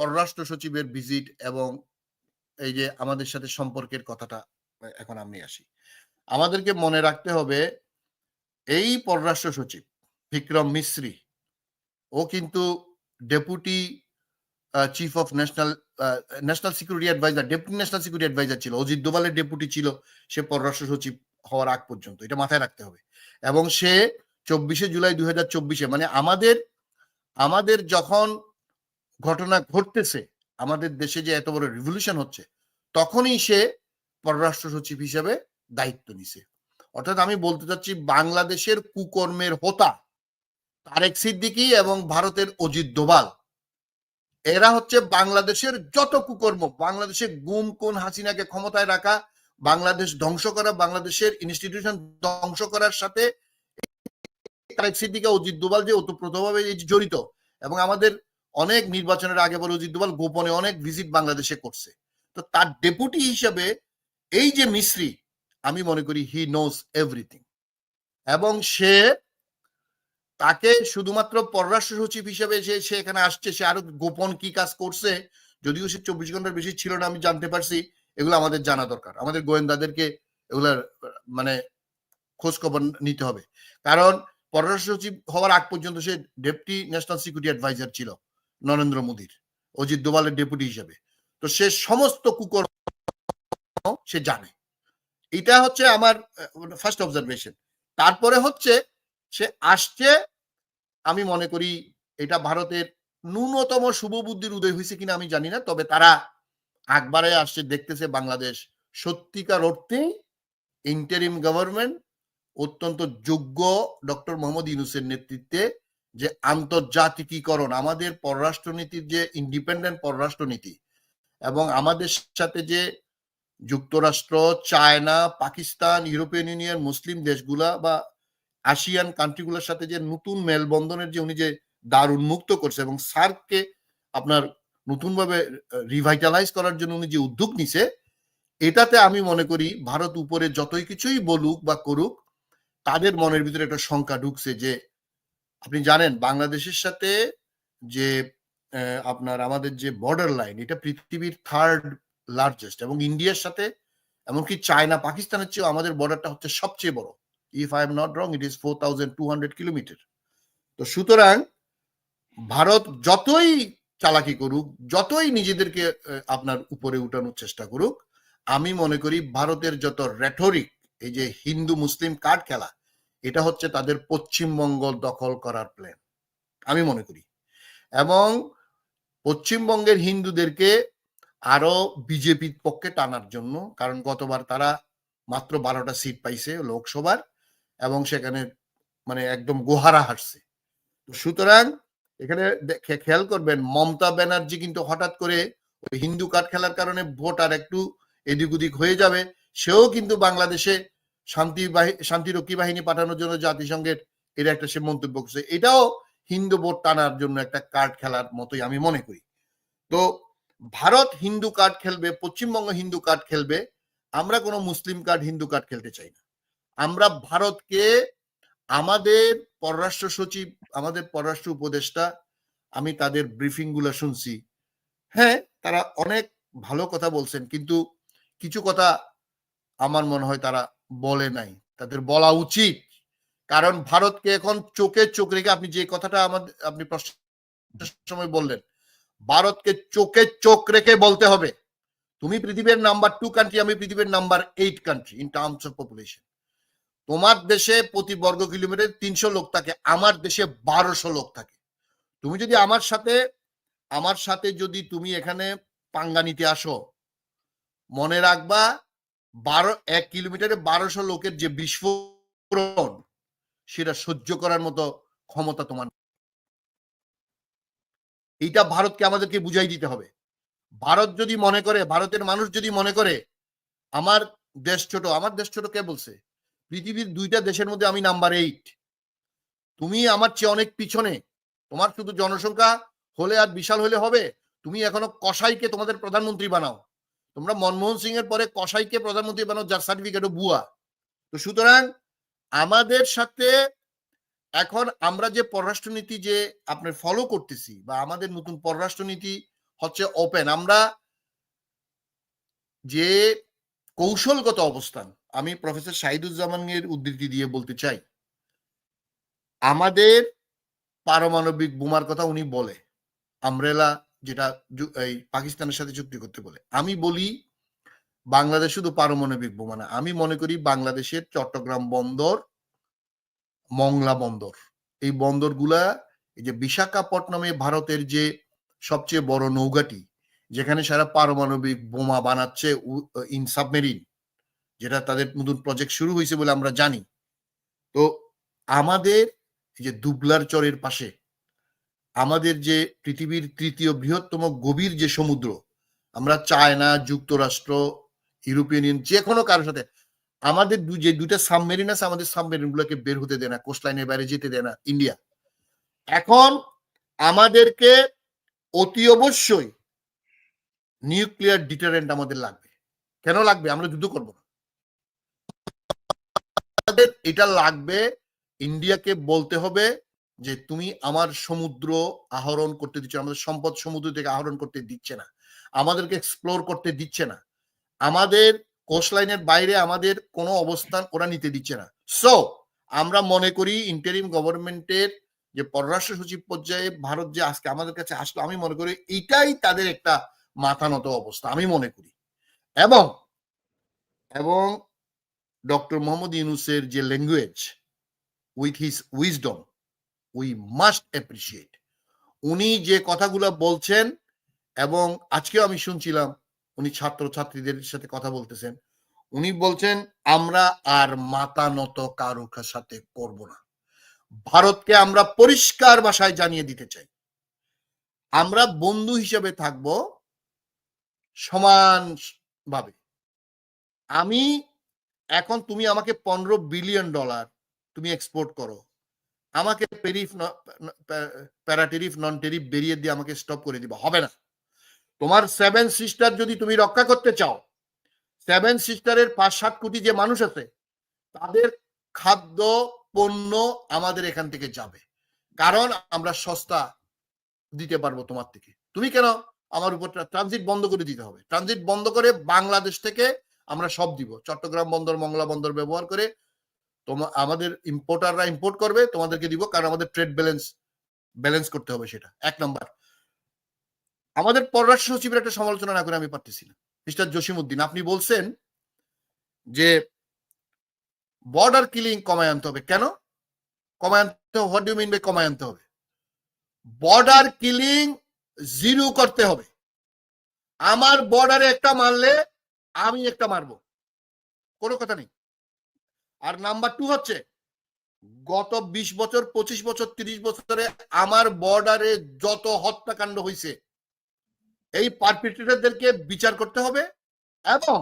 পররাষ্ট্র সচিবের ভিজিট এবং এই যে আমাদের সাথে সম্পর্কের কথাটা এখন আমি আসি। আমাদেরকে মনে রাখতে হবে, এই পররাষ্ট্র সচিব বিক্রম মিশ্রি ও কিন্তু deputy chief of national national security adviser deputy national security adviser ছিল। অজিত দোভালের ডেপুটি ছিল, সে পররাষ্ট্র সচিব হওয়ার আগ পর্যন্ত। এটা মাথায় রাখতে হবে। এবং সে চব্বিশে জুলাই দুই মানে আমাদের আমাদের যখন ঘটনা ঘটতেছে, আমাদের দেশে যে এত বড় রিভলিউশন হচ্ছে, তখনই সে পররাষ্ট্র সচিব হিসেবে দায়িত্ব নিছে। অর্থাৎ আমি বলতে চাচ্ছি বাংলাদেশের কুকর্মের হোতা তারেক সিদ্দিকি এবং ভারতের অজিত দোভাল, এরা হচ্ছে বাংলাদেশের যত কুকর্ম, বাংলাদেশে গুম কোন হাসিনাকে ক্ষমতায় রাখা, বাংলাদেশ ধ্বংস করা, বাংলাদেশের ইনস্টিটিউশন ধ্বংস করার সাথে তারেক সিদ্দিকা, অজিত দোভাল যে ওতপ্রোতভাবে জড়িত এবং আমাদের অনেক নির্বাচনের আগে পরে অজিত দোভাল গোপনে অনেক ভিজিট বাংলাদেশে করছে। তো তার ডেপুটি হিসেবে এই যে মিশ্রি, আমি মনে করি হি নোস এভরিথিং এবং সে তাকে শুধুমাত্র পররাষ্ট্র সচিব হিসেবে যে সে এখানে আসছে, সে আরও গোপন কি কাজ করছে, যদিও সে চব্বিশ ঘণ্টার বেশি ছিল না, আমি জানতে পারছি, এগুলো আমাদের জানা দরকার। আমাদের গোয়েন্দাদেরকে এগুলার মানে খোঁজ খবর নিতে হবে। কারণ পররাষ্ট্র সচিব হওয়ার আগ পর্যন্ত সে ডেপুটি ন্যাশনাল সিকিউরিটি অ্যাডভাইজার ছিল। নরেন্দ্র মোদীর, অজিত দোভালের ডেপুটি হিসেবে। তো সে সমস্ত কুকর্ম সে জানে। এটা হচ্ছে আমার ফার্স্ট অবজারভেশন তারপরে হচ্ছে সে আসছে, আমি মনে করি এটা ভারতের ন্যূনতম শুভবুদ্ধির উদয় হয়েছে কিনা আমি জানি না, তবে তারা আকবারে আসছে, দেখতেছে বাংলাদেশ সত্যিকার অর্থে ইন্টারিম গভর্নমেন্ট অত্যন্ত যোগ্য ডক্টর মোহাম্মদ ইউনুসের নেতৃত্বে যে আন্তর্জাতিকীকরণ, আমাদের পররাষ্ট্রনীতির যে ইন্ডিপেন্ডেন্ট পররাষ্ট্রনীতি এবং আমাদের সাথে যে যুক্তরাষ্ট্র, China, Pakistan, European Union, Muslim দেশগুলা বা আসিয়ান কান্ট্রিগুলোর সাথে যে নতুন মেলবন্ধনের যে উনি যে দ্বার উন্মুক্ত করছে এবং সার্ককে আপনার নতুনভাবে রিভাইটালাইজ করার জন্য উনি যে উদ্যোগ নিছে, এটাতে আমি মনে করি ভারত উপরে যতই কিছুই বলুক বা করুক, তাদের মনের ভিতরে একটা শঙ্কা ঢুকছে যে আপনি জানেন বাংলাদেশের সাথে যে আপনার আমাদের যে বর্ডার লাইন এটা পৃথিবীর থার্ড লার্জেস্ট এবং ইন্ডিয়ার সাথে, এমনকি চায়না পাকিস্তানের চেয়েও আমাদের বর্ডারটা হচ্ছে সবচেয়ে বড়। If I am not wrong it is four thousand two hundred kilometre তো সুতরাং ভারত যতই চালাকি করুক, যতই নিজেদেরকে আপনার উপরে উঠানোর চেষ্টা করুক, আমি মনে করি ভারতের যত রেটরিক এই যে হিন্দু মুসলিম কার্ড খেলা এটা হচ্ছে তাদের পশ্চিমবঙ্গ দখল করার প্ল্যান আমি মনে করি। এবং পশ্চিমবঙ্গের হিন্দুদেরকে আরও বিজেপির পক্ষে টানার জন্য, কারণ গতবার তারা মাত্র বারোটা সিট পাইছে লোকসভার এবং সেখানে মানে একদম গোহারা হারছে। সুতরাং এখানে খেয়াল করবেন, মমতা ব্যানার্জি কিন্তু হঠাৎ করে হিন্দু কাঠ খেলার কারণে ভোট আর একটু এদিক ওদিক হয়ে যাবে, সেও কিন্তু বাংলাদেশে শান্তি শান্তিরক্ষী বাহিনী পাঠানোর জন্য জাতিসংঘের এটা একটা সে মন্তব্য করছে, এটাও হিন্দু ভোট টানার জন্য একটা কার্ড খেলার মতোই আমি মনে করি। তো ভারত হিন্দু কার্ড খেলবে, পশ্চিমবঙ্গ হিন্দু কার্ড খেলবে, আমরা কোনো মুসলিম কার্ড হিন্দু কার্ড খেলতে চাই না। আমরা ভারতকে আমাদের পররাষ্ট্র সচিব, আমাদের পররাষ্ট্র উপদেষ্টা, আমি তাদের ব্রিফিংগুলো শুনছি। হ্যাঁ তারা অনেক ভালো কথা বলছেন, কিন্তু কিছু কথা আমার মনে হয় তারা বলে নাই। তাদের বলা উচিত। কারণ ভারতকে এখন চোখে চোখ রেখে আপনি যে কথাটা আমাদের আপনি সময় বললেন, ভারতকে চোখে চোখ রেখে বলতে হবে। তুমি পৃথিবীর নাম্বার টু কান্ট্রি আমি পৃথিবীর number eight country in terms of population তোমার দেশে প্রতি বর্গ কিলোমিটার তিনশো লোক থাকে, আমার দেশে বারোশো লোক থাকে। তুমি যদি আমার সাথে আমার সাথে যদি তুমি এখানে পাঙ্গা নিতে আসো, মনে রাখবা বারো, এক কিলোমিটারে বারোশো লোকের যে বিস্ফোরণ, সেটা সহ্য করার মতো ক্ষমতা তোমার এইটা ভারতকে আমাদেরকে বুঝাই দিতে হবে। ভারত যদি মনে করে, ভারতের মানুষ যদি মনে করে, আমার দেশ ছোট, আমার দেশ ছোট কে বলছে? পৃথিবীর দুইটা দেশের মধ্যে আমি নাম্বার এইট তুমি আমার চেয়ে অনেক পিছনে। তোমার শুধু জনসংখ্যা হলে আর বিশাল হলে হবে। তুমি এখনও কসাইকে তোমাদের প্রধানমন্ত্রী বানাও। তোমরা মনমোহন সিং এর পরে কসাইকে প্রধানমন্ত্রী বানাও, যার সার্টিফিকেটও বুয়া তো সুতরাং আমাদের সাথে এখন আমরা যে পররাষ্ট্রনীতি যে আপনার ফলো করতেছি বা আমাদের নতুন পররাষ্ট্রনীতি হচ্ছে ওপেন আমরা যে কৌশলগত অবস্থান, আমি প্রফেসর শাহিদুজ্জামানের উদ্ধৃতি দিয়ে বলতে চাই। আমাদের পারমাণবিক বোমার কথা উনি বলে আমরেলা যেটা এই পাকিস্তানের সাথে চুক্তি করতে বলে। আমি বলি, বাংলাদেশ শুধু পারমাণবিক বোমা না, আমি মনে করি বাংলাদেশের চট্টগ্রাম বন্দর, মংলা বন্দর। এই বন্দরগুলা, এই যে বিশাখাপট্টনমে ভারতের যে সবচেয়ে বড় নৌকাটি যেখানে সারা পারমাণবিক বোমা বানাচ্ছে ইন সাবমেরিন, যেটা তাদের নতুন প্রজেক্ট শুরু হয়েছে বলে আমরা জানি। তো আমাদের এই যে দুবলার চরের পাশে আমাদের যে পৃথিবীর তৃতীয় বৃহত্তম গভীর যে সমুদ্র, আমরা চায়না, যুক্তরাষ্ট্র, ইউরোপিয়ান ইউনিয়ন, যে কোনো কারোর সাথে, আমাদের যে দুইটা সাবমেরিন আছে, আমাদের সাবমেরিন গুলোকে বের হতে দেয় না, কোস্টলাইনের বাইরে যেতে দেয় না, ইন্ডিয়া। এখন আমাদেরকে অতি অবশ্যই নিউক্লিয়ার ডিটারেন্ট আমাদের লাগবে। কেন লাগবে? আমরা যুদ্ধ করব না। আমাদের এটা লাগবে, ইন্ডিয়াকে বলতে হবে যে তুমি আমার সমুদ্র আহরণ করতে দিচ্ছ, আমাদের সম্পদ সমুদ্র থেকে আহরণ করতে দিচ্ছে না। আমাদেরকে এক্সপ্লোর করতে দিচ্ছে না। আমাদের কোস্টলাইনের বাইরে আমাদের কোনো অবস্থান ওরা নিতে দিচ্ছে না। সো আমরা মনে করি ইন্টারিম গভর্নমেন্টের যে পররাষ্ট্র সচিব পর্যায়ে ভারত যে আজকে আমাদের কাছে আসলো, আমি মনে করি এটাই তাদের একটা মাথানত অবস্থা, আমি মনে করি। এবং এবং ডক্টর মোহাম্মদ ইউনুসের যে language with his wisdom we must appreciate উনি যে কথাগুলো বলছেন এবং আজকেও আমি শুনছিলাম, উনি ছাত্র ছাত্রীদের সাথে কথা বলতেছেন, উনি বলছেন, আমরা আর মাথা নত কারোর সাথে করব না। ভারতকে আমরা পরিষ্কার ভাষায় জানিয়ে দিতে চাই। আমরা বন্ধু হিসেবে থাকব সমান ভাবে। আমি, এখন তুমি আমাকে পনেরো বিলিয়ন ডলার তুমি এক্সপোর্ট করো। আমাকে টেরিফ প্যারাটেরিফ নন টেরিফ বেরিয়ে দিয়ে আমাকে স্টপ করে দিবা। হবে না। তোমার সেভেন সিস্টার যদি তুমি রক্ষা করতে চাও সেভেন সিস্টারের পাঁচ সাত কোটি যে মানুষ আছে, তাদের খাদ্য, পণ্য আমাদের এখান থেকে যাবে। কারণ আমরা সস্তা দিতে পারব তোমার থেকে। তুমি কেন? আমার উপর ট্রানজিট বন্ধ করে দিতে হবে। ট্রানজিট বন্ধ করে বাংলাদেশ থেকে আমরা সব দিব। চট্টগ্রাম বন্দর, মংলা বন্দর ব্যবহার করে তোমার আমাদের ইম্পোর্টাররা ইম্পোর্ট করবে, তোমাদেরকে দিব, কারণ আমাদের ট্রেড ব্যালেন্স ব্যালেন্স করতে হবে সেটা। এক নম্বর। আমাদের পররাষ্ট্র সচিবের একটা সমালোচনা না করে আমি পারতেছি না। মিস্টার জসিমউদ্দিন, আপনি বলছেন যে বর্ডার কিলিং কমায় আনতে হবে। কেন? কমায় আনতে হবে হোয়াট ডু মিন বাই কমায় আনতে হবে? বর্ডার কিলিং জিরো করতে হবে। আমার বর্ডারে একটা মারলে আমি একটা মারবো। কোনো কথা নেই। আর নাম্বার টু হচ্ছে, গত ২০ বছর ২৫ বছর ৩০ বছরে আমার বর্ডারে যত হত্যাকাণ্ড হয়েছে এই পারপিট্রেটরদেরকে বিচার করতে হবে এবং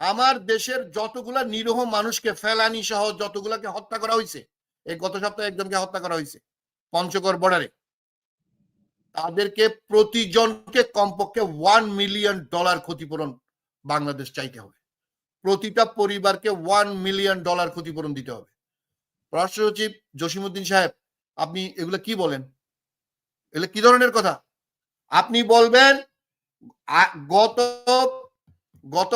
আমার দেশের যতগুলা নিরীহ মানুষকে, ফেলানি সহ যতগুলাকে হত্যা করা হয়েছে এই গত সপ্তাহে একজনকে হত্যা করা হয়েছে পঞ্চগড় বর্ডারে তাদেরকে প্রতিজনকে কমপক্ষে ওয়ান মিলিয়ন ডলার ক্ষতিপূরণ বাংলাদেশ চাইতে হবে। প্রতিটা পরিবারকে ওয়ান মিলিয়ন ডলার ক্ষতিপূরণ দিতে হবে। রাষ্ট্র সচিব জসিমুদ্দিন সাহেব, আপনি এগুলো কি বলেন? এগুলো কি ধরনের কথা? আপনি বলবেন গত গত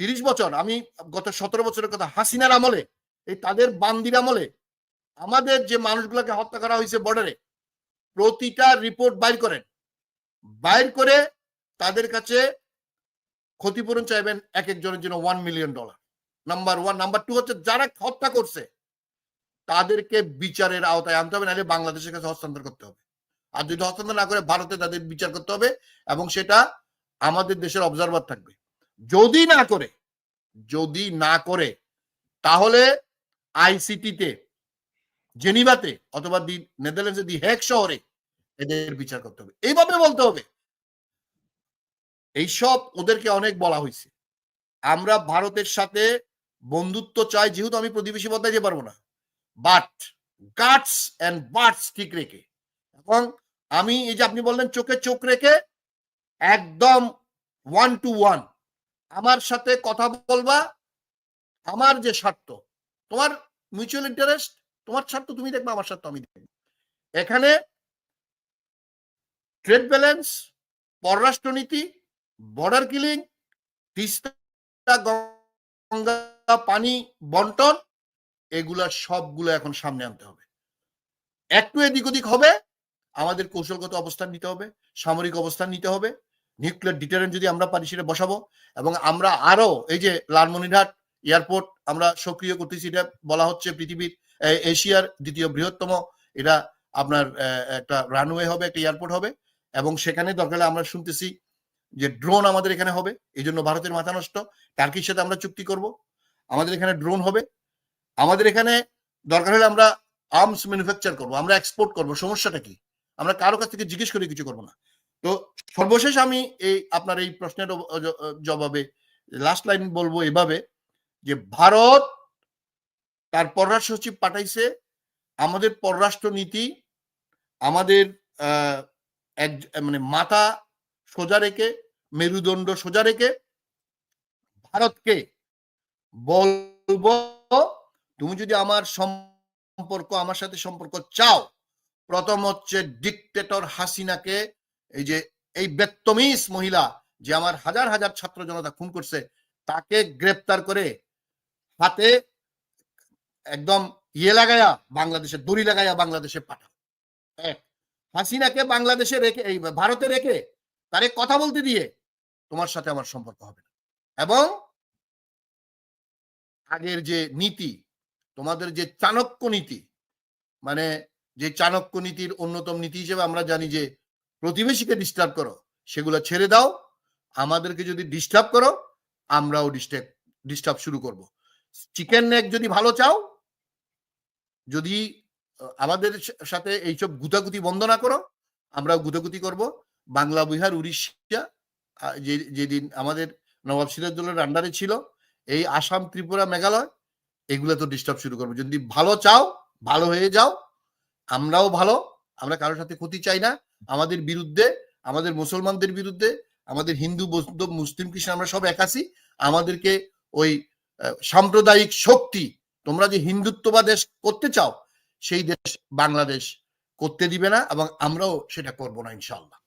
তিরিশ বছর, আমি গত সতেরো বছরের কথা, হাসিনার আমলে, এই তাদের বান্দির আমলে, আমাদের যে মানুষগুলোকে হত্যা করা হয়েছে বর্ডারে প্রতিটা রিপোর্ট বাইর করেন। বাইর করে তাদের কাছে ক্ষতিপূরণ চাইবেন এক একজনের জন্য one million dollar number one number two হচ্ছে যারা হত্যা করছে, তাদেরকে বিচারের আওতায় আনতে হবে, নাহলে বাংলাদেশের কাছে হস্তান্তর করতে হবে। আর যদি হস্তান্তর না করে, ভারতে তাদের বিচার করতে হবে এবং সেটা আমাদের দেশের অবজারভার থাকবে। যদি না করে, যদি না করে, তাহলে আইসিটিতে জেনিভাতে অথবা দি নেদারল্যান্ডসের দি হেক শহরে এদের বিচার করতে হবে। এইভাবে বলতে হবে। এইসব ওদেরকে অনেক বলা হয়েছে আমরা ভারতের সাথে বন্ধুত্ব চাই যেহেতু আমি প্রতিবেশী বদলাইতে পারব না। বাট গাটস অ্যান্ড বাটস ঠিক রেখে। এবং আমি এই যে আপনি বললেন চোখে চোখ রেখে একদম ওয়ান টু ওয়ান আমার সাথে কথা বলবা, আমার যে স্বার্থ, তোমার মিউচুয়াল ইন্টারেস্ট তোমার স্বার্থ তুমি দেখবে, আমার স্বার্থ আমি দেখব। এখানে ট্রেড ব্যালেন্স পররাষ্ট্রনীতি বর্ডার কিলিং তিস্তা, গঙ্গা, পানি, বন্টন, এগুলা সবগুলো এখন সামনে আনতে হবে। একটু এদিক ওদিক হবে, আমাদের কৌশলগত অবস্থান নিতে হবে, সামরিক অবস্থান নিতে হবে নিউক্লিয়ার ডিটারেন্ট যদি আমরা পারি সেটা বসাবো, এবং আমরা আরও এই যে লালমনিরহাট এয়ারপোর্ট আমরা সক্রিয় করতেছি, এটা বলা হচ্ছে পৃথিবীর এশিয়ার দ্বিতীয় বৃহত্তম, এটা আপনার একটা রানওয়ে হবে, একটা এয়ারপোর্ট হবে, এবং সেখানে দরকার আমরা শুনতেছি যে ড্রোন আমাদের এখানে হবে এই জন্য ভারতের মাথা নষ্ট। টার্কির সাথে আমরা চুক্তি করব। আমাদের এখানে ড্রোন হবে। আমাদের এখানে দরকার হলে আমরা আর্মস ম্যানুফ্যাকচার করব, আমরা এক্সপোর্ট করব। সমস্যাটা কি? আমরা কারও কাছ থেকে জিজ্ঞেস করে, কিছু করব না। তো সর্বশেষ আমি এই আপনার এই প্রশ্নের জবাবে লাস্ট লাইন বলব এভাবে যে ভারত তার পররাষ্ট্র সচিব পাঠাইছে। আমাদের পররাষ্ট্র নীতি আমাদের এক মানে মাথা সোজা রেখে, মেরুদণ্ড সোজা রেখে ভারতকে বলব, তুমি যদি আমার সম্পর্ক, আমার সাথে সম্পর্ক চাও, প্রথম হচ্ছে ডিকটেটর হাসিনাকে, এই যে, এই বেত্তমিস মহিলা যে আমার হাজার হাজার ছাত্র জনতা খুন করছে, তাকে গ্রেপ্তার করে হাতে একদম ইয়ে লাগায়া বাংলাদেশে, দড়ি লাগায়া বাংলাদেশে এক, হাসিনাকে বাংলাদেশে রেখে, এই ভারতে রেখে তারে কথা বলতে দিয়ে তোমার সাথে আমার সম্পর্ক হবে না। এবং আগের যে নীতি, তোমাদের যে চাণক্য নীতি মানে যে চাণক্য নীতির অন্যতম নীতি হিসেবে আমরা জানি যে প্রতিবেশীকে ডিস্টার্ব করো, সেগুলো ছেড়ে দাও। আমাদেরকে যদি ডিস্টার্ব করো, আমরাও ডিস্টার্ব ডিস্টার্ব শুরু করব। চিকেন নেক যদি ভালো চাও, যদি আমাদের সাথে এইসব গুতাগুতি বন্ধ না করো, আমরাও গুতাগুতি করব। বাংলা, বিহার, উড়িষ্যা যেদিন আমাদের নবাব সিরাজদৌলের আন্ডারে ছিল, এই আসাম, ত্রিপুরা, মেঘালয়, এগুলো তো ডিস্টার্ব শুরু করব। যদি ভালো চাও, ভালো হয়ে যাও, আমরাও ভালো, আমরা কারোর সাথে ক্ষতি চাই না। আমাদের বিরুদ্ধে, আমাদের মুসলমানদের বিরুদ্ধে, আমাদের হিন্দু, বৌদ্ধ, মুসলিম, খ্রিস্টান, আমরা সব এক আছি। আমাদেরকে ওই সাম্প্রদায়িক শক্তি, তোমরা যে হিন্দুত্ববাদ দেশ করতে চাও, সেই দেশ বাংলাদেশ করতে দিবে না এবং আমরাও সেটা করব না ইনশাল্লাহ